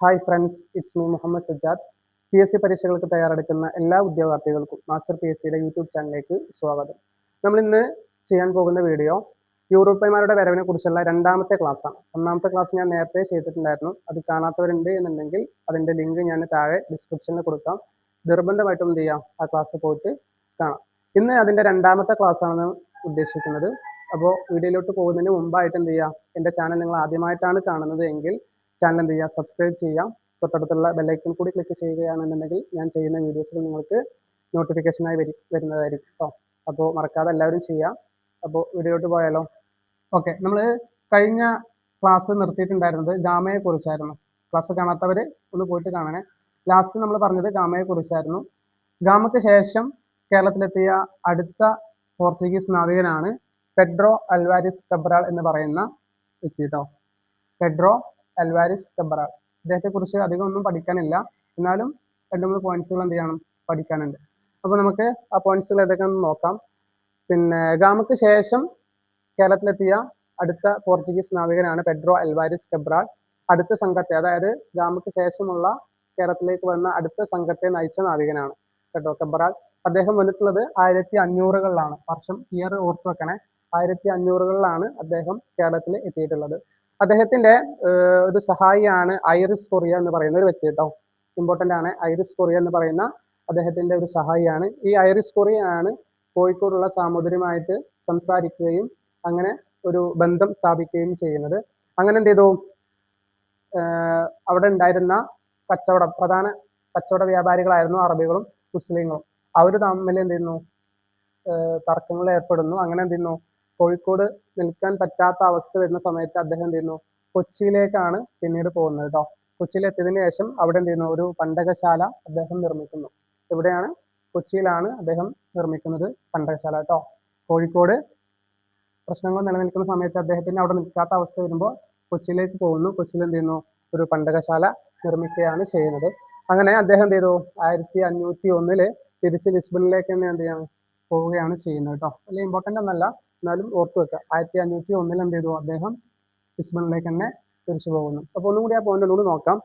Hi friends it's me Muhammad Sajjad P S C പരീക്ഷകൾക്ക് തയ്യാറെടുക്കുന്ന എല്ലാ ഉദ്യോഗാർത്ഥികൾക്കും മാസ്റ്റർ പി എസ് സിയുടെ യൂട്യൂബ് ചാനലിലേക്ക് സ്വാഗതം. നമ്മൾ ഇന്ന് ചെയ്യാൻ പോകുന്ന വീഡിയോ യൂറോപ്യന്മാരുടെ വരവിനെ കുറിച്ചുള്ള രണ്ടാമത്തെ ക്ലാസ്സാണ് ഒന്നാമത്തെ ക്ലാസ് ഞാൻ നേരത്തെ ചെയ്തിട്ടുണ്ടായിരുന്നു. അത് കാണാത്തവരുണ്ട് എന്നുണ്ടെങ്കിൽ അതിന്റെ ലിങ്ക് ഞാൻ താഴെ ഡിസ്ക്രിപ്ഷനിൽ കൊടുക്കാം. നിർബന്ധമായിട്ടും എന്ത് ചെയ്യാം? ആ ക്ലാസ് പോയിട്ട് കാണാം. ഇന്ന് അതിന്റെ രണ്ടാമത്തെ ക്ലാസ്സാണ് ഉദ്ദേശിക്കുന്നത്. അപ്പോൾ വീഡിയോയിലോട്ട് പോകുന്നതിന് മുമ്പായിട്ട് എന്ത് ചെയ്യുക എന്റെ ചാനൽ നിങ്ങൾ ആദ്യമായിട്ടാണ് കാണുന്നത് എങ്കിൽ ചാനൽ എന്ത് ചെയ്യുക സബ്സ്ക്രൈബ് ചെയ്യാം. തൊട്ടടുത്തുള്ള ബെല്ലൈക്കൺ കൂടി ക്ലിക്ക് ചെയ്യുകയാണെന്നുണ്ടെങ്കിൽ ഞാൻ ചെയ്യുന്ന വീഡിയോസുകൾ നിങ്ങൾക്ക് നോട്ടിഫിക്കേഷനായി വരി വരുന്നതായിരിക്കും കേട്ടോ അപ്പോൾ മറക്കാതെ എല്ലാവരും ചെയ്യാം. അപ്പോൾ വീഡിയോട്ട് പോയാലോ? ഓക്കെ നമ്മൾ കഴിഞ്ഞ ക്ലാസ് നിർത്തിയിട്ടുണ്ടായിരുന്നത് ഗാമയെക്കുറിച്ചായിരുന്നു ക്ലാസ് കാണാത്തവർ ഒന്ന് പോയിട്ട് കാണണേ. ലാസ്റ്റ് നമ്മൾ പറഞ്ഞത് ഗാമയെക്കുറിച്ചായിരുന്നു ഗാമയ്ക്ക് ശേഷം കേരളത്തിലെത്തിയ അടുത്ത പോർച്ചുഗീസ് നാവികനാണ് പെഡ്രോ അൽവാരിസ് കബ്രാൾ എന്ന് പറയുന്ന വ്യക്തി കേട്ടോ പെഡ്രോ അൽവാരിസ് കബ്രാൾ അദ്ദേഹത്തെ കുറിച്ച് അധികം ഒന്നും പഠിക്കാനില്ല. എന്നാലും രണ്ട് മൂന്ന് പോയിന്റ്സുകൾ എന്ത് ചെയ്യണം? പഠിക്കാനുണ്ട്. അപ്പോൾ നമുക്ക് ആ പോയിന്റ്സുകൾ ഏതൊക്കെയാണെന്ന് നോക്കാം. പിന്നെ ഗാമയ്ക്ക് ശേഷം കേരളത്തിലെത്തിയ അടുത്ത പോർച്ചുഗീസ് നാവികനാണ് പെഡ്രോ അൽവാരിസ് കബ്രാൾ. അടുത്ത സംഘത്തെ അതായത് ഗാമയ്ക്ക് ശേഷമുള്ള കേരളത്തിലേക്ക് വന്ന അടുത്ത സംഘത്തെ നയിച്ച നാവികനാണ് പെഡ്രോ കബ്രാൾ. അദ്ദേഹം വന്നിട്ടുള്ളത് ആയിരത്തി അഞ്ഞൂറുകളിലാണ്. വർഷം ഇയർ ഓർത്തു വെക്കണേ. ആയിരത്തി അഞ്ഞൂറുകളിലാണ് അദ്ദേഹം കേരളത്തിൽ എത്തിയിട്ടുള്ളത്. അദ്ദേഹത്തിന്റെ ഒരു സഹായിയാണ് ഐറിസ് കൊറിയ എന്ന് പറയുന്ന ഒരു വ്യക്തി കേട്ടോ. ഇമ്പോർട്ടന്റ് ആണ്. ഐറിസ് കൊറിയ എന്ന് പറയുന്ന അദ്ദേഹത്തിന്റെ ഒരു സഹായിയാണ്. ഈ ഐറിസ് കൊറിയ ആണ് കോഴിക്കോടുള്ള സാമൂതിരിയുമായിട്ട് സംസാരിക്കുകയും അങ്ങനെ ഒരു ബന്ധം സ്ഥാപിക്കുകയും ചെയ്യുന്നത്. അങ്ങനെ എന്ത് ചെയ്തു? അവിടെ ഉണ്ടായിരുന്ന കച്ചവടം പ്രധാന കച്ചവട വ്യാപാരികളായിരുന്നു അറബികളും മുസ്ലിങ്ങളും. അവർ തമ്മിൽ എന്ത് ചെയ്യുന്നു? തർക്കങ്ങൾ ഏർപ്പെടുന്നു. അങ്ങനെ എന്ത് ചെയ്യുന്നു? കോഴിക്കോട് നിൽക്കാൻ പറ്റാത്ത അവസ്ഥ വരുന്ന സമയത്ത് അദ്ദേഹം എന്ത് ചെയ്യുന്നു? കൊച്ചിയിലേക്കാണ് പിന്നീട് പോകുന്നത് കേട്ടോ കൊച്ചിയിൽ എത്തിയതിനു ശേഷം അവിടെ എന്ത് ചെയ്യുന്നു? ഒരു പണ്ടകശാല അദ്ദേഹം നിർമ്മിക്കുന്നു. ഇവിടെയാണ് കൊച്ചിയിലാണ് അദ്ദേഹം നിർമ്മിക്കുന്നത് പണ്ടകശാല കേട്ടോ കോഴിക്കോട് പ്രശ്നങ്ങൾ നിലനിൽക്കുന്ന സമയത്ത് അദ്ദേഹത്തിന് അവിടെ നിൽക്കാത്ത അവസ്ഥ വരുമ്പോൾ കൊച്ചിയിലേക്ക് പോകുന്നു. കൊച്ചിയിൽ എന്ത് ചെയ്യുന്നു? ഒരു പണ്ടകശാല നിർമ്മിക്കുകയാണ് ചെയ്യുന്നത്. അങ്ങനെ അദ്ദേഹം എന്ത് ചെയ്തു? ആയിരത്തി അഞ്ഞൂറ്റി ഒന്നിൽ തിരിച്ച് ലിസ്ബണിലേക്ക് തന്നെ എന്ത് ചെയ്യാണ്? പോവുകയാണ് ചെയ്യുന്നത് കേട്ടോ വലിയ ഇമ്പോർട്ടന്റ് ഒന്നല്ല. എന്നാലും ഓർത്തു വെക്കുക ആയിരത്തി അഞ്ഞൂറ്റി ഒന്നിൽ എന്ത് ചെയ്തു അദ്ദേഹം ലിസ്ബണിലേക്ക് തന്നെ തിരിച്ചു പോകുന്നു. അപ്പോൾ ഒന്നും കൂടി ആ പോയിന്റ് ഒന്നുകൂടി നോക്കാം.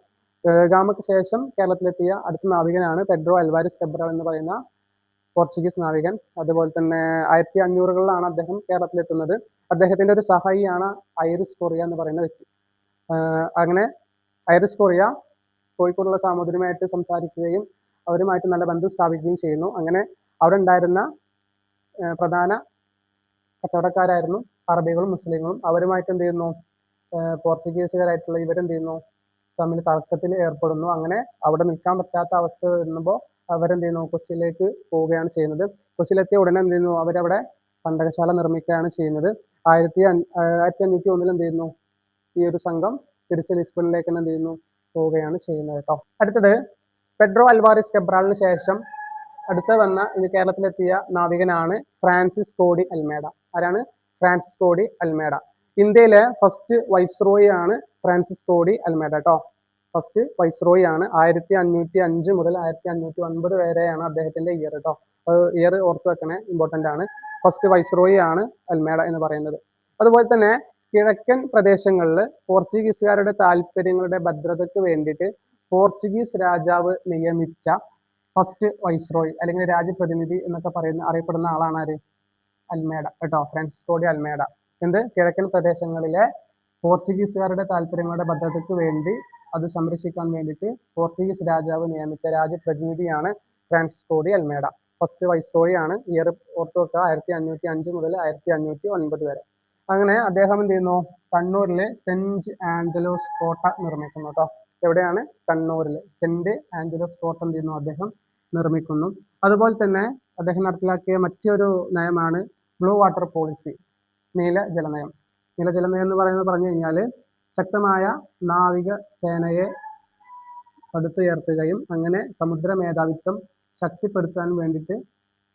ഗാമയ്ക്ക് ശേഷം കേരളത്തിലെത്തിയ അടുത്ത നാവികനാണ് പെഡ്രോ അൽവാരിസ് കെബ്രോ എന്ന് പറയുന്ന പോർച്ചുഗീസ് നാവികൻ. അതുപോലെ തന്നെ ആയിരത്തി അഞ്ഞൂറുകളിലാണ് അദ്ദേഹം കേരളത്തിലെത്തുന്നത്. അദ്ദേഹത്തിന്റെ ഒരു സഹായിയാണ് ഐറിസ് കൊറിയ എന്ന് പറയുന്ന വ്യക്തി. അങ്ങനെ ഐറിസ് കൊറിയ കോഴിക്കോടുള്ള സാമൂതിരിയുമായിട്ട് സംസാരിക്കുകയും അവരുമായിട്ട് നല്ല ബന്ധം സ്ഥാപിക്കുകയും ചെയ്യുന്നു. അങ്ങനെ അവിടെ ഉണ്ടായിരുന്ന പ്രധാന കച്ചവടക്കാരായിരുന്നു അറബികളും മുസ്ലിങ്ങളും. അവരുമായിട്ട് എന്ത് ചെയ്യുന്നു? പോർച്ചുഗീസുകാരായിട്ടുള്ള ഇവരെന്ത് ചെയ്യുന്നു? തമ്മിൽ തർക്കത്തിൽ ഏർപ്പെടുന്നു. അങ്ങനെ അവിടെ നിൽക്കാൻ പറ്റാത്ത അവസ്ഥ വരുമ്പോൾ അവരെന്ത് ചെയ്യുന്നു? കൊച്ചിയിലേക്ക് പോവുകയാണ് ചെയ്യുന്നത്. കൊച്ചിയിലെത്തിയ ഉടനെ എന്ത് ചെയ്യുന്നു? അവരവിടെ പണ്ടകശാല നിർമ്മിക്കുകയാണ് ചെയ്യുന്നത്. ആയിരത്തി ആയിരത്തി അഞ്ഞൂറ്റി ഒന്നിൽ എന്ത് ചെയ്യുന്നു? ഈ ഒരു സംഘം തിരിച്ച് ലിസ്ബണിലേക്ക് എന്ത് ചെയ്യുന്നു? പോവുകയാണ് ചെയ്യുന്നത് കേട്ടോ. അടുത്തത് പെഡ്രോ അൽവാറിസ് കെബ്രാളിന് ശേഷം അടുത്ത വന്ന ഇന്ന് കേരളത്തിലെത്തിയ നാവികനാണ് ഫ്രാൻസിസ് കോഡി അൽമേഡ. ആരാണ്? Francisco de Almeida. ഇന്ത്യയിലെ ഫസ്റ്റ് വൈസ്രോയി ആണ് ഫ്രാൻസിസ് കോഡി അൽമേഡ കേട്ടോ ഫസ്റ്റ് വൈസ്രോയി ആണ്. ആയിരത്തി അഞ്ഞൂറ്റി അഞ്ച് മുതൽ ആയിരത്തി അഞ്ഞൂറ്റി ഒൻപത് വരെയാണ് അദ്ദേഹത്തിന്റെ ഇയർ കേട്ടോ ഇയർ ഓർത്ത് വെക്കണേ ഇമ്പോർട്ടന്റ് ആണ്. ഫസ്റ്റ് വൈസ്രോയി ആണ് അൽമേഡ എന്ന് പറയുന്നത്. അതുപോലെ തന്നെ കിഴക്കൻ പ്രദേശങ്ങളിൽ പോർച്ചുഗീസുകാരുടെ താല്പര്യങ്ങളുടെ ഭദ്രതയ്ക്ക് വേണ്ടിയിട്ട് പോർച്ചുഗീസ് രാജാവ് നിയമിച്ച ഫസ്റ്റ് വൈസ്രോയി അല്ലെങ്കിൽ രാജ്യപ്രതിനിധി എന്നൊക്കെ പറയുന്ന അറിയപ്പെടുന്ന ആളാണ് ആര്? അൽമേഡ. കേട്ടോ? Francisco de Almeida. എന്ത്? കിഴക്കൻ പ്രദേശങ്ങളിലെ പോർച്ചുഗീസുകാരുടെ താല്പര്യങ്ങളുടെ ഭദ്രതയ്ക്ക് വേണ്ടി അത് സംരക്ഷിക്കാൻ വേണ്ടിയിട്ട് പോർച്ചുഗീസ് രാജാവ് നിയമിച്ച രാജ്യപ്രതിനിധിയാണ് Francisco de Almeida. First viceroy ആണ് ഇയർ ഓർത്ത് വെക്കുക ആയിരത്തി അഞ്ഞൂറ്റി അഞ്ച് മുതൽ ആയിരത്തി അഞ്ഞൂറ്റി ഒൻപത് വരെ. അങ്ങനെ അദ്ദേഹം എന്ത് ചെയ്യുന്നു? കണ്ണൂരിലെ സെന്റ് ആഞ്ചലോസ് കോട്ട നിർമ്മിക്കുന്നു കേട്ടോ. എവിടെയാണ്? കണ്ണൂരിൽ സെന്റ് ആഞ്ചലോസ് കോട്ട എന്ത് ചെയ്യുന്നു? അദ്ദേഹം നിർമ്മിക്കുന്നു. അതുപോലെ തന്നെ അദ്ദേഹം നടപ്പിലാക്കിയ മറ്റൊരു നയമാണ് ബ്ലൂ വാട്ടർ പോളിസി നീല ജലനയം. നീല ജലനയം എന്ന് പറയുന്നത് പറഞ്ഞു കഴിഞ്ഞാൽ ശക്തമായ നാവിക സേനയെ പടുത്തുയർത്തുകയും അങ്ങനെ സമുദ്ര മേധാവിത്വം ശക്തിപ്പെടുത്താൻ വേണ്ടിയിട്ട്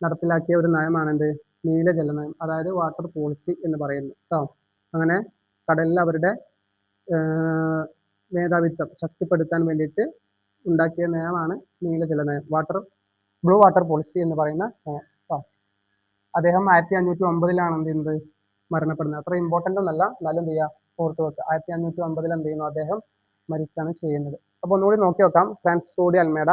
നടപ്പിലാക്കിയ ഒരു നയമാണ് എന്ത് നീല ജലനയം അതായത് വാട്ടർ പോളിസി എന്ന് പറയുന്നത് കേട്ടോ അങ്ങനെ കടലിൽ അവരുടെ മേധാവിത്വം ശക്തിപ്പെടുത്താൻ വേണ്ടിയിട്ട് ഉണ്ടാക്കിയ നയമാണ് നീല ജലനയം വാട്ടർ ബ്ലൂ വാട്ടർ പോളിസി എന്ന് പറയുന്ന നയം അദ്ദേഹം ആയിരത്തി അഞ്ഞൂറ്റി ഒമ്പതിലാണ് എന്ത് ചെയ്യുന്നത്? മരണപ്പെടുന്നത്. അത്ര ഇമ്പോർട്ടന്റ് ഒന്നല്ല. എന്നാലും എന്ത് ചെയ്യുക? ഓർത്ത് വെക്കുക. ആയിരത്തി അഞ്ഞൂറ്റി ഒമ്പതിൽ എന്ത് ചെയ്യുന്നു? അദ്ദേഹം മരിക്കുകയാണ് ചെയ്യുന്നത്. അപ്പോൾ ഒന്നുകൂടി നോക്കി നോക്കാം ഫ്രാൻസിസ്കോഡി അൽമേഡ.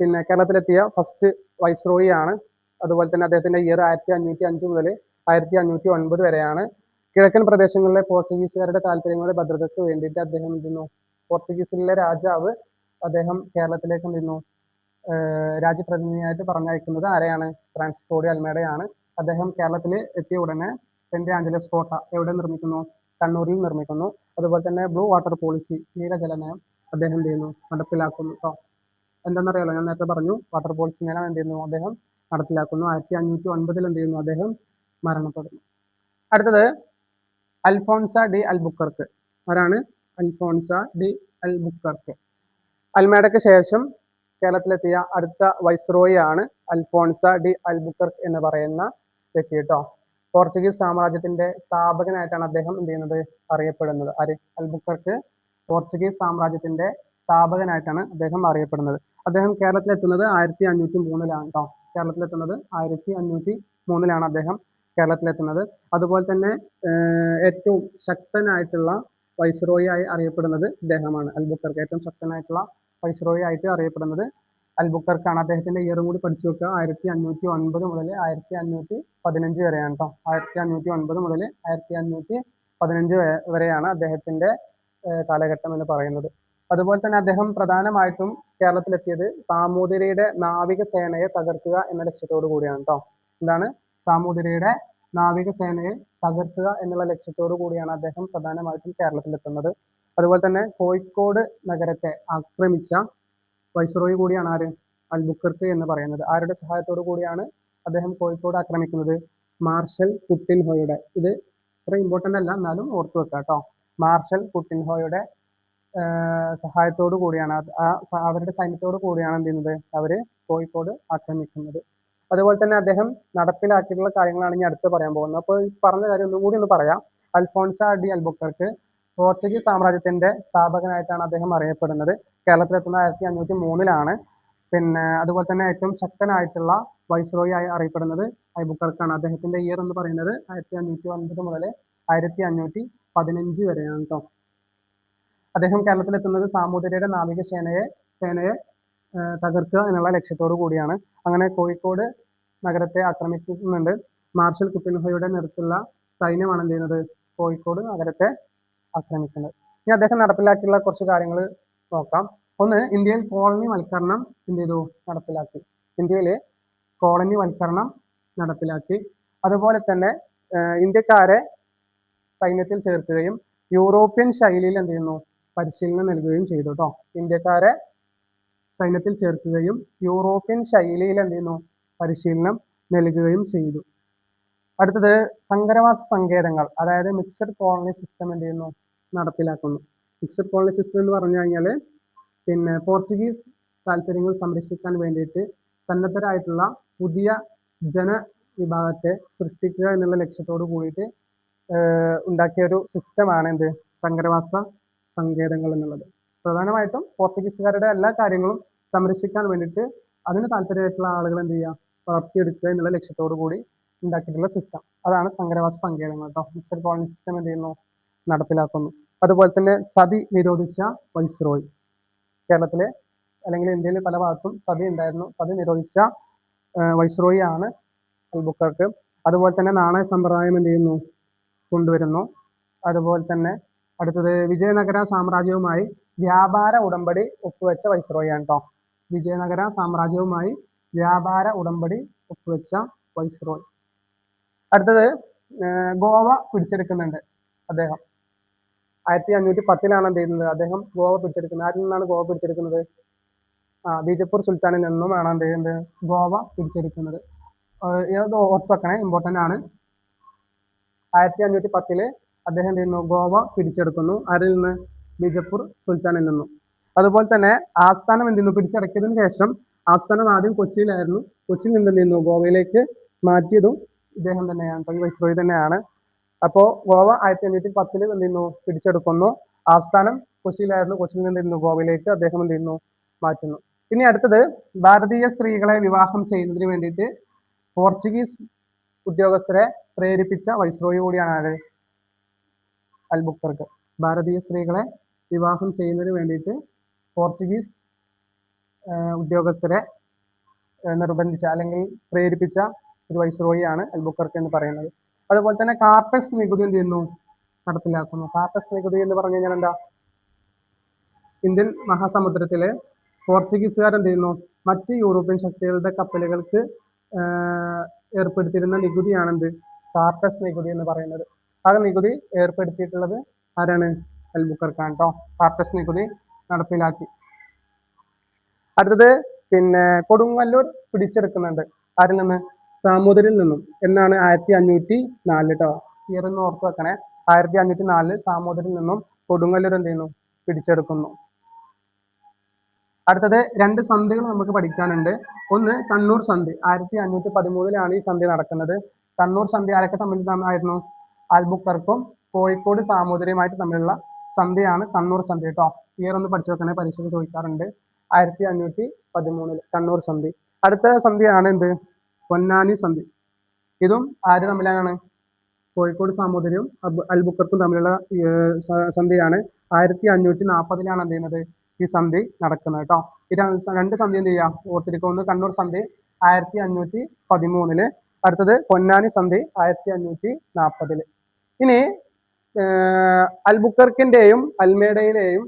പിന്നെ കേരളത്തിലെത്തിയ ഫസ്റ്റ് വൈസ്രോയി ആണ്. അതുപോലെ തന്നെ അദ്ദേഹത്തിന്റെ ഇയർ ആയിരത്തി അഞ്ഞൂറ്റി അഞ്ച് മുതൽ ആയിരത്തി അഞ്ഞൂറ്റി ഒൻപത് വരെയാണ്. കിഴക്കൻ പ്രദേശങ്ങളിലെ പോർച്ചുഗീസുകാരുടെ താല്പര്യങ്ങളുടെ ഭദ്രതയ്ക്ക് വേണ്ടിയിട്ട് അദ്ദേഹം എന്ത് ചെയ്യുന്നു? പോർച്ചുഗീസിലെ രാജാവ് അദ്ദേഹം കേരളത്തിലേക്ക് ചെയ്യുന്നു രാജ്യപ്രതിനിധിയായിട്ട് പറഞ്ഞയക്കുന്നത് ആരെയാണ്? ഫ്രാൻസിസ്കോഡി അൽമേഡയാണ്. അദ്ദേഹം കേരളത്തിൽ എത്തിയ ഉടനെ സെന്റ് ആഞ്ചലസ് കോട്ട എവിടെ നിർമ്മിക്കുന്നു? കണ്ണൂരിൽ നിർമ്മിക്കുന്നു. അതുപോലെ തന്നെ ബ്ലൂ വാട്ടർ പോളിസി നീലജല നയം അദ്ദേഹം എന്ത് ചെയ്യുന്നു? നടപ്പിലാക്കുന്നു എന്താണെന്നറിയാലോ ഞാൻ നേരത്തെ പറഞ്ഞു വാട്ടർ പോളിസി നയം എന്ത് ചെയ്യുന്നു? അദ്ദേഹം നടപ്പിലാക്കുന്നു. ആയിരത്തി അഞ്ഞൂറ്റി ഒൻപതിൽ എന്ത് ചെയ്യുന്നു? അദ്ദേഹം മരണപ്പെടുന്നു. അടുത്തത് അൽഫോൺസ ഡി അൽബുക്കർക്ക്. ആരാണ്? അൽഫോൺസ ഡി അൽബുക്കർക്ക്. അൽമേഡയ്ക്ക് ശേഷം കേരളത്തിലെത്തിയ അടുത്ത വൈസ്രോയി ആണ് അൽഫോൺസ ഡി അൽബുക്കർക്ക് എന്ന് പറയുന്ന വ്യക്തി കേട്ടോ പോർച്ചുഗീസ് സാമ്രാജ്യത്തിന്റെ സ്ഥാപകനായിട്ടാണ് അദ്ദേഹം എന്ത് ചെയ്യുന്നത്? അറിയപ്പെടുന്നത്. അരി അൽബുക്കർക്ക് പോർച്ചുഗീസ് സാമ്രാജ്യത്തിന്റെ സ്ഥാപകനായിട്ടാണ് അദ്ദേഹം അറിയപ്പെടുന്നത്. അദ്ദേഹം കേരളത്തിലെത്തുന്നത് ആയിരത്തി അഞ്ഞൂറ്റി മൂന്നിലാണ് കേട്ടോ കേരളത്തിലെത്തുന്നത് ആയിരത്തി അഞ്ഞൂറ്റി മൂന്നിലാണ് അദ്ദേഹം കേരളത്തിലെത്തുന്നത്. അതുപോലെ തന്നെ ഏറ്റവും ശക്തനായിട്ടുള്ള വൈസ്രോയി ആയി അറിയപ്പെടുന്നത് ഇദ്ദേഹമാണ്. അൽബുക്കർക്ക് ഏറ്റവും ശക്തനായിട്ടുള്ള വൈസ്രോയി ആയിട്ട് അറിയപ്പെടുന്നത് അൽബുക്കർക്കാണ്. അദ്ദേഹത്തിന്റെ ഇയറും കൂടി പഠിച്ചു വെക്കുക. ആയിരത്തി അഞ്ഞൂറ്റി ഒൻപത് മുതൽ ആയിരത്തി അഞ്ഞൂറ്റി പതിനഞ്ച് വരെയാണ് കേട്ടോ ആയിരത്തി അഞ്ഞൂറ്റി ഒൻപത് മുതൽ ആയിരത്തി അഞ്ഞൂറ്റി പതിനഞ്ച് വരെ- വരെയാണ് അദ്ദേഹത്തിന്റെ കാലഘട്ടം എന്ന് പറയുന്നത്. അതുപോലെ തന്നെ അദ്ദേഹം പ്രധാനമായിട്ടും കേരളത്തിലെത്തിയത് സാമൂതിരിയുടെ നാവിക സേനയെ തകർക്കുക എന്ന ലക്ഷ്യത്തോടു കൂടിയാണ് കേട്ടോ എന്താണ്? സാമൂതിരിയുടെ നാവിക സേനയെ തകർക്കുക എന്നുള്ള ലക്ഷ്യത്തോടു കൂടിയാണ് അദ്ദേഹം പ്രധാനമായിട്ടും കേരളത്തിലെത്തുന്നത്. അതുപോലെ തന്നെ കോഴിക്കോട് നഗരത്തെ ആക്രമിച്ച വൈസ്രോയി കൂടിയാണ് ആര്? അൽബുക്കർക്ക് എന്ന് പറയുന്നത്. ആരുടെ സഹായത്തോടു കൂടിയാണ് അദ്ദേഹം കോഴിക്കോട് ആക്രമിക്കുന്നത്? മാർഷൽ കുട്ടിൻഹോയുടെ ഇത് ഇത്ര ഇമ്പോർട്ടന്റ് അല്ല എന്നാലും ഓർത്തു വെക്കാം കേട്ടോ മാർഷൽ കുട്ടിൻഹോയുടെ സഹായത്തോടു കൂടിയാണ്. ആ അവരുടെ സൈന്യത്തോടു കൂടിയാണ് എന്ത് ചെയ്യുന്നത്? അവർ കോഴിക്കോട് ആക്രമിക്കുന്നത്. അതുപോലെ തന്നെ അദ്ദേഹം നടപ്പിലാക്കിയിട്ടുള്ള കാര്യങ്ങളാണ് ഞാൻ അടുത്ത് പറയാൻ പോകുന്നത്. അപ്പോൾ ഈ പറഞ്ഞ കാര്യം ഒന്നും കൂടി ഒന്ന് പറയാം. അൽഫോൺസ ഡി അൽബുക്കർക്ക് പോർച്ചുഗീസ് സാമ്രാജ്യത്തിന്റെ സ്ഥാപകനായിട്ടാണ് അദ്ദേഹം അറിയപ്പെടുന്നത്. കേരളത്തിലെത്തുന്ന ആയിരത്തി അഞ്ഞൂറ്റി മൂന്നിലാണ് പിന്നെ അതുപോലെ തന്നെ ഏറ്റവും ശക്തനായിട്ടുള്ള വൈസ്രോയി ആയി അറിയപ്പെടുന്നത് അൽബുക്കർക്കാണ്. അദ്ദേഹത്തിന്റെ ഇയർ എന്ന് പറയുന്നത് ആയിരത്തി അഞ്ഞൂറ്റി ഒൻപത് മുതൽ ആയിരത്തി അഞ്ഞൂറ്റി പതിനഞ്ച് വരെയാണ് കേട്ടോ അദ്ദേഹം കേരളത്തിൽ കേരളത്തിലെത്തുന്നത് സാമൂതിരിയുടെ നാവിക സേനയെ സേനയെ തകർക്കുക എന്നുള്ള ലക്ഷ്യത്തോടു കൂടിയാണ്. അങ്ങനെ കോഴിക്കോട് നഗരത്തെ ആക്രമിക്കുന്നുണ്ട്. മാർഷൽ കുപ്പിൻഹോയുടെ നേതൃത്വത്തിലുള്ള സൈന്യമാണ് എന്ത് ചെയ്യുന്നത്? കോഴിക്കോട് നഗരത്തെ ആക്രമിക്കുന്നത്. ഇനി അദ്ദേഹം നടപ്പിലാക്കിയുള്ള കുറച്ച് കാര്യങ്ങൾ നോക്കാം. ഒന്ന് ഇന്ത്യയിൽ കോളനി വൽക്കരണം എന്ത് ചെയ്തു? നടപ്പിലാക്കി. ഇന്ത്യയിലെ കോളനി വൽക്കരണം നടപ്പിലാക്കി. അതുപോലെ തന്നെ ഇന്ത്യക്കാരെ സൈന്യത്തിൽ ചേർക്കുകയും യൂറോപ്യൻ ശൈലിയിൽ എന്ത് ചെയ്യുന്നു? പരിശീലനം നൽകുകയും ചെയ്തു കേട്ടോ ഇന്ത്യക്കാരെ സൈന്യത്തിൽ ചേർക്കുകയും യൂറോപ്യൻ ശൈലിയിൽ എന്ത് ചെയ്യുന്നു? പരിശീലനം നൽകുകയും ചെയ്തു. അടുത്തത് സങ്കരവാസ സങ്കേതങ്ങൾ അതായത് മിക്സഡ് കോളനി സിസ്റ്റം എന്ത് ചെയ്യുന്നു? നടപ്പിലാക്കുന്നു. മിക്സഡ് കോളനി സിസ്റ്റം എന്ന് പറഞ്ഞു കഴിഞ്ഞാൽ പിന്നെ പോർച്ചുഗീസ് താല്പര്യങ്ങൾ സംരക്ഷിക്കാൻ വേണ്ടിയിട്ട് സന്നദ്ധരായിട്ടുള്ള പുതിയ ജനവിഭാഗത്തെ സൃഷ്ടിക്കുക എന്നുള്ള ലക്ഷ്യത്തോട് കൂടിയിട്ട് ഉണ്ടാക്കിയ ഒരു സിസ്റ്റമാണ് എന്ത്? സങ്കരവാസ സങ്കേതങ്ങൾ എന്നുള്ളത്. പ്രധാനമായിട്ടും പോർച്ചുഗീസുകാരുടെ എല്ലാ കാര്യങ്ങളും സംരക്ഷിക്കാൻ വേണ്ടിയിട്ട് അതിന് താല്പര്യമായിട്ടുള്ള ആളുകൾ എന്ത് ചെയ്യുക? വളർത്തിയെടുക്കുക എന്നുള്ള ലക്ഷ്യത്തോടു കൂടി ഉണ്ടാക്കിയിട്ടുള്ള സിസ്റ്റം അതാണ് സങ്കരവാസ സങ്കേതങ്ങൾ കേട്ടോ മിസ്റ്റർ കോളനി സിസ്റ്റം എന്ത് ചെയ്യുന്നു? നടപ്പിലാക്കുന്നു. അതുപോലെ തന്നെ സതി നിരോധിച്ച വൈസ്രോയി കേരളത്തിലെ അല്ലെങ്കിൽ ഇന്ത്യയിലെ പല ഭാഗത്തും സതി ഉണ്ടായിരുന്നു. സതി നിരോധിച്ച വൈസ്രോയി ആണ് അൽബുക്കർക്ക്. അതുപോലെ തന്നെ നാണയ സമ്പ്രദായം എന്ത് ചെയ്യുന്നു? കൊണ്ടുവരുന്നു. അതുപോലെ തന്നെ അടുത്തത് വിജയനഗര സാമ്രാജ്യവുമായി വ്യാപാര ഉടമ്പടി ഒപ്പുവെച്ച വൈസ്രോയി ആണ് കേട്ടോ വിജയനഗര സാമ്രാജ്യവുമായി വ്യാപാര ഉടമ്പടി ഒപ്പുവെച്ച വൈസ്രോയ്. അടുത്തത് ഗോവ പിടിച്ചെടുക്കുന്നുണ്ട് അദ്ദേഹം. ആയിരത്തി അഞ്ഞൂറ്റി പത്തിലാണ് എന്ത് ചെയ്യുന്നത്? അദ്ദേഹം ഗോവ പിടിച്ചെടുക്കുന്നത്. ആരിൽ നിന്നാണ് ഗോവ പിടിച്ചെടുക്കുന്നത്? ആ ബീജപ്പൂർ സുൽത്താനിൽ നിന്നുമാണ് എന്ത് ചെയ്യുന്നത്? ഗോവ പിടിച്ചെടുക്കുന്നത്. ഏത് ഇത് ഓർത്ത് ഇമ്പോർട്ടന്റ് ആണ്. ആയിരത്തി അഞ്ഞൂറ്റി പത്തിൽ അദ്ദേഹം എന്ത് ചെയ്യുന്നു? ഗോവ പിടിച്ചെടുക്കുന്നു. ആരിൽ നിന്ന്? ബീജപ്പൂർ സുൽത്താനിൽ നിന്നും. അതുപോലെ തന്നെ ആസ്ഥാനം എന്ത് ചെയ്യുന്നു? പിടിച്ചടക്കിയതിനു ശേഷം ആസ്ഥാനം ആദ്യം കൊച്ചിയിലായിരുന്നു. കൊച്ചിയിൽ നിന്ന് നിന്നു ഗോവയിലേക്ക് മാറ്റിയതും ഇദ്ദേഹം തന്നെയാണ്. ഈ വൈസ്രോയി തന്നെയാണ്. അപ്പോൾ ഗോവ ആയിരത്തി അഞ്ഞൂറ്റി പത്തിൽ ചെയ്യുന്നു പിടിച്ചെടുക്കുന്നു. ആസ്ഥാനം കൊച്ചിയിലായിരുന്നു. കൊച്ചിയിൽ നിന്ന് നിന്നു ഗോവയിലേക്ക് അദ്ദേഹം എന്ത് ചെയ്യുന്നു മാറ്റുന്നു. ഇനി അടുത്തത് ഭാരതീയ സ്ത്രീകളെ വിവാഹം ചെയ്യുന്നതിന് വേണ്ടിയിട്ട് പോർച്ചുഗീസ് ഉദ്യോഗസ്ഥരെ പ്രേരിപ്പിച്ച വൈസ്രോയി കൂടിയാണ് ആര്? അൽബുക്കർക്ക്. ഭാരതീയ സ്ത്രീകളെ വിവാഹം ചെയ്യുന്നതിന് വേണ്ടിയിട്ട് പോർച്ചുഗീസ് ഉദ്യോഗസ്ഥരെ നിർബന്ധിച്ച അല്ലെങ്കിൽ പ്രേരിപ്പിച്ച ഒരു വൈസ്രോയിയാണ് അൽബുക്കർക്ക് എന്ന് പറയുന്നത്. അതുപോലെ തന്നെ കാർപ്പസ് നികുതി എന്ത് ചെയ്യുന്നു? നടപ്പിലാക്കുന്നു. കാർപ്പസ് നികുതി എന്ന് പറഞ്ഞു കഴിഞ്ഞാൽ എന്താ? ഇന്ത്യൻ മഹാസമുദ്രത്തിലെ പോർച്ചുഗീസുകാർ എന്ത് ചെയ്യുന്നു? മറ്റ് യൂറോപ്യൻ ശക്തികളുടെ കപ്പലുകൾക്ക് ഏർപ്പെടുത്തിയിരുന്ന നികുതിയാണെന്ത് കാർട്ടസ് നികുതി എന്ന് പറയുന്നത്. ആ നികുതി ഏർപ്പെടുത്തിയിട്ടുള്ളത് ആരാണ്? അൽബുക്കർക്കാണ് കേട്ടോ കാർട്ടസ് നികുതി നടപ്പിലാക്കി. അടുത്തത് പിന്നെ കൊടുങ്ങല്ലൂർ പിടിച്ചെടുക്കുന്നുണ്ട്. ആരിൽ നിന്ന്? സാമൂതിരിൽ നിന്നും. എന്നാണ് ആയിരത്തി അഞ്ഞൂറ്റി നാല് കേട്ടോ ഇയർ ഒന്ന് ഓർത്ത് വെക്കണേ. ആയിരത്തി അഞ്ഞൂറ്റി നാലിൽ സാമൂതിരിൽ നിന്നും കൊടുങ്ങല്ലൂർ എന്ത് ചെയ്യുന്നു? പിടിച്ചെടുക്കുന്നു. അടുത്തത് രണ്ട് സന്ധികൾ നമുക്ക് പഠിക്കാനുണ്ട്. ഒന്ന് കണ്ണൂർ സന്ധി. ആയിരത്തി അഞ്ഞൂറ്റി പതിമൂന്നിലാണ് ഈ സന്ധി നടക്കുന്നത്. കണ്ണൂർ സന്ധി ആരൊക്കെ തമ്മിൽ ആയിരുന്നു? ആൽബുക്കർക്കും കോഴിക്കോട് സാമൂതിരിയുമായിട്ട് തമ്മിലുള്ള സന്ധിയാണ് കണ്ണൂർ സന്ധി കേട്ടോ ഇയർ ഒന്ന് പഠിച്ചു വെക്കണേ പരീക്ഷയ്ക്ക് ചോദിക്കാറുണ്ട്. ആയിരത്തി അഞ്ഞൂറ്റി പതിമൂന്നിൽ കണ്ണൂർ സന്ധി. അടുത്ത സന്ധിയാണ് എന്ത്? പൊന്നാനി സന്ധി. ഇതും ആര് തമ്മിലാണ്? കോഴിക്കോട് സാമൂതിരിയും അൽബുക്കർക്കും തമ്മിലുള്ള സന്ധിയാണ് ആയിരത്തി അഞ്ഞൂറ്റി നാൽപ്പതിലാണ് എന്ത് ചെയ്യുന്നത്? ഈ സന്ധി നടക്കുന്നത് കേട്ടോ. ഈ രണ്ട് സന്ധി എന്ത് ചെയ്യാം? ഓർത്തിരിക്കുക ഒന്ന്. കണ്ണൂർ സന്ധി ആയിരത്തി അഞ്ഞൂറ്റി പതിമൂന്നിൽ അടുത്തത് പൊന്നാനി സന്ധി ആയിരത്തി അഞ്ഞൂറ്റി നാൽപ്പതിൽ ഇനി അൽബുക്കർക്കിന്റെയും അൽമേഡയിലെയും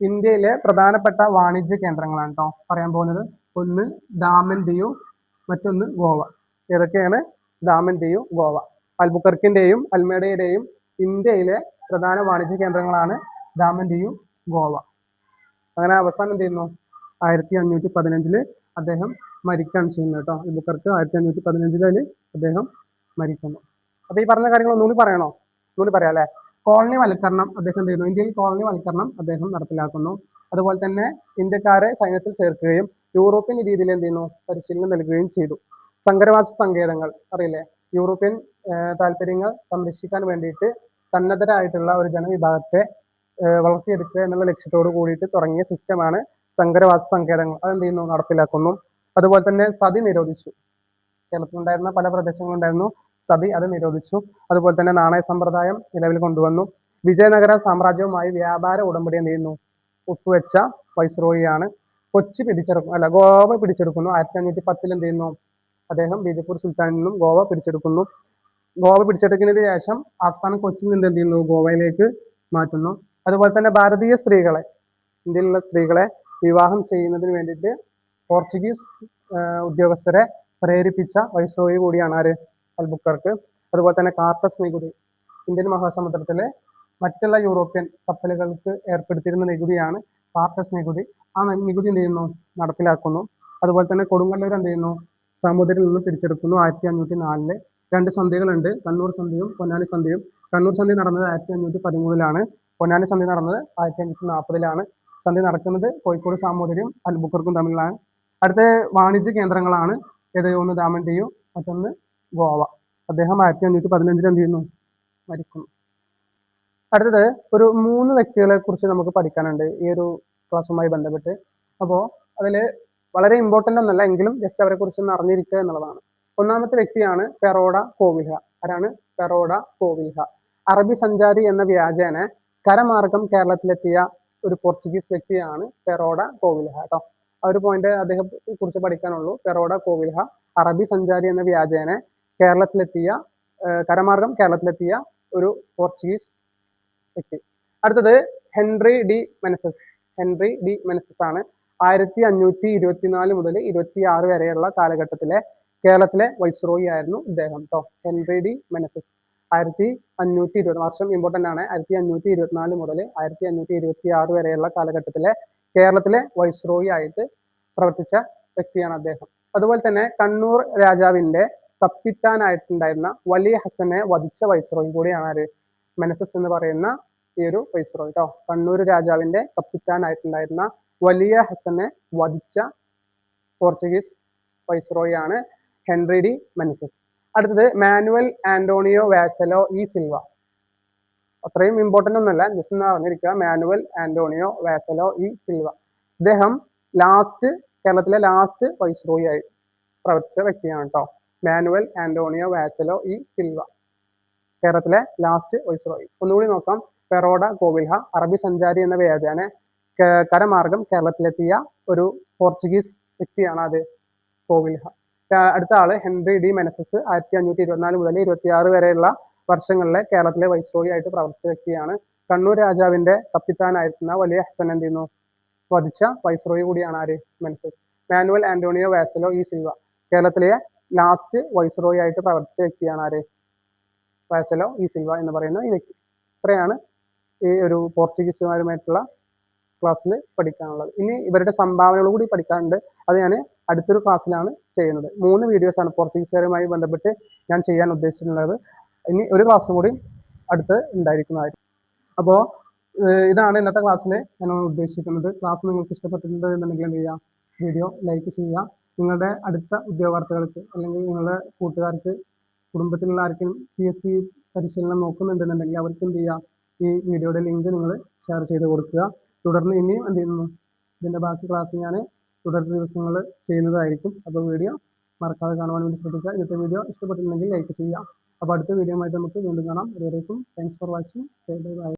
ഇന്ത്യയിലെ പ്രധാനപ്പെട്ട വാണിജ്യ കേന്ദ്രങ്ങളാണ് കേട്ടോ പറയാൻ പോകുന്നത്. ഒന്ന് ദാമൻ ദിയു മറ്റൊന്ന് ഗോവ. ഏതൊക്കെയാണ്? ദാമൻ ദിയു ഗോവ. അൽബുക്കർക്കിന്റെയും അൽമേഡയുടെയും ഇന്ത്യയിലെ പ്രധാന വാണിജ്യ കേന്ദ്രങ്ങളാണ് ദാമൻ ദിയു ഗോവ. അങ്ങനെ അവസാനം എന്ത് ചെയ്യുന്നു? ആയിരത്തി അഞ്ഞൂറ്റി പതിനഞ്ചിൽ അദ്ദേഹം മരിക്കുകയാണ് ചെയ്യുന്നത് കേട്ടോ അൽബുക്കർക്ക് ആയിരത്തി അഞ്ഞൂറ്റി പതിനഞ്ചിൽ അദ്ദേഹം മരിക്കുന്നു. അപ്പൊ ഈ പറഞ്ഞ കാര്യങ്ങൾ ഒന്നുകൂടി പറയണോ? ഒന്നുകൂടി പറയാം അല്ലെ? കോളനി വൽക്കരണം അദ്ദേഹം എന്ത് ചെയ്യുന്നു. ഇന്ത്യയിൽ കോളനി വൽക്കരണം അദ്ദേഹം നടപ്പിലാക്കുന്നു. അതുപോലെ തന്നെ ഇന്ത്യക്കാരെ സൈന്യത്തിൽ ചേർക്കുകയും യൂറോപ്യൻ രീതിയിൽ എന്ത് ചെയ്യുന്നു? പരിശീലനം നൽകുകയും ചെയ്തു. സങ്കരവാസ സങ്കേതങ്ങൾ അറിയില്ലേ? യൂറോപ്യൻ താല്പര്യങ്ങൾ സംരക്ഷിക്കാൻ വേണ്ടിയിട്ട് സന്നദ്ധരായിട്ടുള്ള ഒരു ജനവിഭാഗത്തെ വളർത്തിയെടുക്കുക എന്നുള്ള ലക്ഷ്യത്തോട് കൂടിയിട്ട് തുടങ്ങിയ സിസ്റ്റമാണ് സങ്കരവാസ സങ്കേതങ്ങൾ. അതെന്ത് ചെയ്യുന്നു? നടപ്പിലാക്കുന്നു. അതുപോലെ തന്നെ സതി നിരോധിച്ചു. കേരളത്തിലുണ്ടായിരുന്ന പല പ്രദേശങ്ങളുണ്ടായിരുന്നു സതി അത് നിരോധിച്ചു. അതുപോലെ തന്നെ നാണയ സമ്പ്രദായം നിലവിൽ കൊണ്ടുവന്നു. വിജയനഗര സാമ്രാജ്യവുമായി വ്യാപാര ഉടമ്പടി ചെയ്യുന്നു ഒപ്പുവെച്ച വൈസ്രോയിയാണ് കൊച്ചി പിടിച്ചെടുക്കും അല്ല ഗോവ പിടിച്ചെടുക്കുന്നു. ആയിരത്തി അഞ്ഞൂറ്റി പത്തിൽ എന്ത് ചെയ്യുന്നു? അദ്ദേഹം ബീജപ്പൂർ സുൽത്താനിൽ നിന്നും ഗോവ പിടിച്ചെടുക്കുന്നു. ഗോവ പിടിച്ചെടുക്കുന്നതിന് ശേഷം ആസ്ഥാനം കൊച്ചിയിൽ നിന്ന് എന്ത് ചെയ്യുന്നു? ഗോവയിലേക്ക് മാറ്റുന്നു. അതുപോലെ തന്നെ ഭാരതീയ സ്ത്രീകളെ ഇന്ത്യയിലുള്ള സ്ത്രീകളെ വിവാഹം ചെയ്യുന്നതിന് വേണ്ടിയിട്ട് പോർച്ചുഗീസ് ഉദ്യോഗസ്ഥരെ പ്രേരിപ്പിച്ച വൈസ്രോയി കൂടിയാണ് ആര്? അൽബുക്കർക്ക് അതുപോലെ തന്നെ കാർട്ടസ് നികുതി ഇന്ത്യൻ മഹാസമുദ്രത്തിലെ മറ്റുള്ള യൂറോപ്യൻ കപ്പലുകൾക്ക് ഏർപ്പെടുത്തിയിരുന്ന നികുതിയാണ് കാർട്ടസ് നികുതി. ആ നികുതി എന്ത് ചെയ്യുന്നു? നടപ്പിലാക്കുന്നു. അതുപോലെ തന്നെ കൊടുങ്ങല്ലൂർ എന്ത് ചെയ്യുന്നു? സമുദ്രത്തിൽ നിന്ന് പിടിച്ചെടുക്കുന്നു. ആയിരത്തി അഞ്ഞൂറ്റി നാലിൽ രണ്ട് സന്ധികളുണ്ട്. കണ്ണൂർ സന്ധിയും പൊന്നാനി സന്ധിയും. കണ്ണൂർ സന്ധി നടന്നത് ആയിരത്തി അഞ്ഞൂറ്റി പതിമൂന്നിലാണ് പൊന്നാനി സന്ധി നടന്നത് ആയിരത്തി അഞ്ഞൂറ്റി നാൽപ്പതിലാണ് സന്ധി നടക്കുന്നത് കോഴിക്കോട് സാമൂതിരിയും അൽബുക്കർക്കും തമ്മിലാണ്. അടുത്ത വാണിജ്യ കേന്ദ്രങ്ങളാണ്. ഏത് ഒന്ന് ദാമൻഡിയു മറ്റൊന്ന് ഗോവ. അദ്ദേഹം ആയിരത്തി അഞ്ഞൂറ്റി പതിനഞ്ചിൽ എന്ത് ചെയ്യുന്നു? മരിക്കുന്നു. അടുത്തത് ഒരു മൂന്ന് വ്യക്തികളെ കുറിച്ച് നമുക്ക് പഠിക്കാനുണ്ട് ഈ ഒരു ക്ലാസ്സുമായി ബന്ധപ്പെട്ട്. അപ്പോൾ അതിൽ വളരെ ഇമ്പോർട്ടന്റ് ഒന്നല്ല എങ്കിലും ജസ്റ്റ് അവരെ കുറിച്ച് ഒന്ന് അറിഞ്ഞിരിക്കുക എന്നുള്ളതാണ്. ഒന്നാമത്തെ വ്യക്തിയാണ് പെറോഡ കോവിഹ. ആരാണ്? പെറോഡ കോവിഹ. അറബി സഞ്ചാരി എന്ന വ്യാജേന കരമാർഗം കേരളത്തിലെത്തിയ ഒരു പോർച്ചുഗീസ് വ്യക്തിയാണ് പെറോഡ കോവിൽഹ കേട്ടോ. ആ ഒരു പോയിന്റ് അദ്ദേഹത്തെ കുറിച്ച് പഠിക്കാനുള്ളൂ. പെറോഡ കോവിൽഹ അറബി സഞ്ചാരി എന്ന വ്യാജേന കേരളത്തിലെത്തിയ കരമാർഗം കേരളത്തിലെത്തിയ ഒരു പോർച്ചുഗീസ് വ്യക്തി. അടുത്തത് Henrique de Meneses. Henrique de Meneses ആണ്. ആയിരത്തി അഞ്ഞൂറ്റി ഇരുപത്തിനാല് മുതൽ ഇരുപത്തി ആറ് വരെയുള്ള കാലഘട്ടത്തിലെ കേരളത്തിലെ വൈസ്രോയി ആയിരുന്നു ഇദ്ദേഹം കേട്ടോ ഹെൻറി ഡി മെനസസ്. ആയിരത്തി അഞ്ഞൂറ്റി ഇരുപത് വർഷം ഇമ്പോർട്ടന്റ് ആണ്. ആയിരത്തി അഞ്ഞൂറ്റി ഇരുപത്തിനാല് മുതൽ ആയിരത്തി അഞ്ഞൂറ്റി ഇരുപത്തി ആറ് വരെയുള്ള കാലഘട്ടത്തിലെ കേരളത്തിലെ വൈസ്രോയി ആയിട്ട് പ്രവർത്തിച്ച വ്യക്തിയാണ് അദ്ദേഹം. അതുപോലെ തന്നെ കണ്ണൂർ രാജാവിന്റെ കപ്പിത്താനായിട്ടുണ്ടായിരുന്ന വലിയ ഹസനെ വധിച്ച വൈസ്രോയും കൂടിയാണ് ആര്? മെനസസ് എന്ന് പറയുന്ന ഈ ഒരു വൈസ്രോയ് കേട്ടോ കണ്ണൂർ രാജാവിന്റെ തപ്പിക്കാനായിട്ടുണ്ടായിരുന്ന വലിയ ഹസനെ വധിച്ച പോർച്ചുഗീസ് വൈസ്രോയി ആണ് ഹെൻറി ഡി മെനസസ് അടുത്തത് Manuel Antonio Vasalo e Silva. അത്രയും ഇമ്പോർട്ടന്റ് ഒന്നുമല്ല ജസ്റ്റ് ഒന്ന് അറിഞ്ഞിരിക്കുക. Manuel Antonio Vasalo e Silva. ഇദ്ദേഹം ലാസ്റ്റ് കേരളത്തിലെ ലാസ്റ്റ് വൈസ്രോയി ആയി പ്രവർത്തിച്ച വ്യക്തിയാണ് കേട്ടോ Manuel Antonio Vasalo e Silva. കേരളത്തിലെ ലാസ്റ്റ് വൈസ്രോയി ഒന്നുകൂടി നോക്കാം. പെറോഡ കോവിൽഹ അറബി സഞ്ചാരി എന്ന വ്യാജാന കരമാർഗം കേരളത്തിലെത്തിയ ഒരു പോർച്ചുഗീസ് വ്യക്തിയാണ് അത് കോവിൽഹ അടുത്ത ആൾ ഹെൻറി ഡി മെനസസ്. ആയിരത്തി അഞ്ഞൂറ്റി ഇരുപത്തിനാല് മുതൽ ഇരുപത്തിയാറ് വരെയുള്ള വർഷങ്ങളിലെ കേരളത്തിലെ വൈസ്രോയി ആയിട്ട് പ്രവർത്തിച്ച വ്യക്തിയാണ്. കണ്ണൂർ രാജാവിന്റെ കപ്പിത്താനായിരുന്ന വലിയ ഹസൻ എന്ത് ചെയ്യുന്നു? വധിച്ച വൈസ്രോയി കൂടിയാണ് ആര്? Meneses. Manuel Antonio Vasalo e Silva. കേരളത്തിലെ ലാസ്റ്റ് വൈസ്രോയി ആയിട്ട് പ്രവർത്തിച്ച വ്യക്തിയാണ് ആര്? വാസലോ ഈ സിൽവ എന്ന് പറയുന്ന ഈ വ്യക്തി. ഇത്രയാണ് ഈ ഒരു പോർച്ചുഗീസുകാരുമായിട്ടുള്ള ക്ലാസ്സിൽ പഠിക്കാനുള്ളത്. ഇനി ഇവരുടെ സംഭാവനകൾ കൂടി പഠിക്കാനുണ്ട്. അത് ഞാൻ അടുത്തൊരു ക്ലാസ്സിലാണ് ചെയ്യുന്നത്. മൂന്ന് വീഡിയോസ് ആണ് പോർച്ചുഗീസുകാരുമായി ബന്ധപ്പെട്ട് ഞാൻ ചെയ്യാൻ ഉദ്ദേശിച്ചിട്ടുള്ളത്. ഇനി ഒരു ക്ലാസ്സും കൂടി അടുത്ത് ഉണ്ടായിരിക്കുന്നതായിരിക്കും. അപ്പോൾ ഇതാണ് ഇന്നത്തെ ക്ലാസ്സിൽ ഞാൻ ഉദ്ദേശിക്കുന്നത്. ക്ലാസ് നിങ്ങൾക്ക് ഇഷ്ടപ്പെട്ടിട്ടുണ്ട് എന്നുണ്ടെങ്കിൽ എന്ത് ചെയ്യുക വീഡിയോ ലൈക്ക് ചെയ്യുക. നിങ്ങളുടെ അടുത്ത ഉദ്യോഗാർത്ഥികൾക്ക് അല്ലെങ്കിൽ നിങ്ങളുടെ കൂട്ടുകാർക്ക് കുടുംബത്തിലുള്ള ആർക്കും പി എസ് സി പരിശീലനം നോക്കുന്നുണ്ടെന്നുണ്ടെങ്കിൽ അവർക്ക് എന്ത് ചെയ്യുക ഈ വീഡിയോയുടെ ലിങ്ക് നിങ്ങൾ ഷെയർ ചെയ്ത് കൊടുക്കുക. തുടർന്ന് ഇനിയും എന്ത് ചെയ്യുന്നു? ഇതിന്റെ ബാക്കി ക്ലാസ് ഞാൻ തുടർ ദിവസങ്ങൾ ചെയ്യുന്നതായിരിക്കും. അപ്പോൾ വീഡിയോ മറക്കാതെ കാണുവാൻ വേണ്ടി ശ്രദ്ധിക്കുക. ഇന്നത്തെ വീഡിയോ ഇഷ്ടപ്പെട്ടിട്ടുണ്ടെങ്കിൽ ലൈക്ക് ചെയ്യുക. അപ്പോൾ അടുത്ത വീഡിയോ ആയിട്ട് നമുക്ക് വീണ്ടും കാണാം. അതുവരേക്കും thanks for watching bye bye